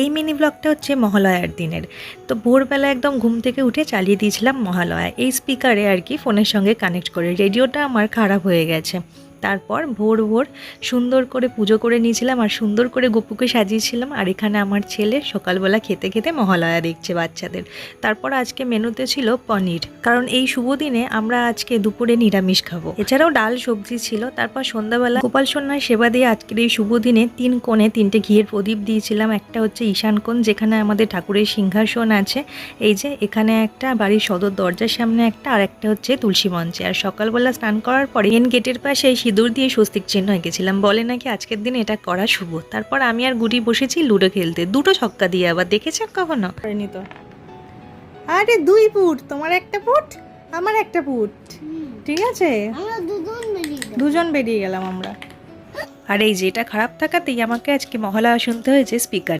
এই মিনি ব্লগটা হচ্ছে মহালয়ার দিনের। তো ভোরবেলা একদম ঘুম থেকে উঠে চালিয়ে দিয়েছিলাম মহালয়া। এই স্পিকারে আর কি ফোনের সঙ্গে কানেক্ট করে। রেডিওটা আমার খারাপ হয়ে গেছে। তারপর ভোর ভোর সুন্দর করে পুজো করে নিয়েছিলাম আর সুন্দর করে গপুকে সাজিয়েছিলাম। আর এখানে আমার ছেলে সকালবেলা খেতে খেতে মহালয়া দেখছে বাচ্চাদের। তারপর আজকে মেনুতে ছিল পনির। কারণ এই শুভ দিনে আমরা আজকে দুপুরে নিরামিষ খাব। এছাড়াও ডাল সবজি ছিল। তারপর সন্ধ্যাবেলা গোপাল সন্ন্যার সেবা দিয়ে আজকের এই শুভ দিনে তিন কোণে তিনটে ঘিয়ের প্রদীপ দিয়েছিলাম। একটা হচ্ছে ঈশান কোণ, যেখানে আমাদের ঠাকুরের সিংহাসন আছে। এই যে এখানে একটা বাড়ির সদর দরজার সামনে একটা, আর একটা হচ্ছে তুলসী মঞ্চে। আর সকালবেলা স্নান করার পরে মেন গেটের পাশে সিঁদুর দিয়ে স্বস্তিক চিহ্ন এঁকেছিলাম। বলে নাকি আজকের দিন এটা করা শুভ। তারপর আমি আর গুটি বসেছি লুডো খেলতে। দুটো ছক্কা দিয়ে আবার দেখেছেন কখনো? তো। আরে দুই ফুট তোমার একটা ফুট আমার একটা ফুট ঠিক আছে? দুজন বেরিয়ে যাব। দুজন বেরিয়ে গেলাম আমরা। আর এই যে এটা খারাপ থাকাতেই আমাকে আজকে মহালয়া শুনতে হয়েছে স্পিকার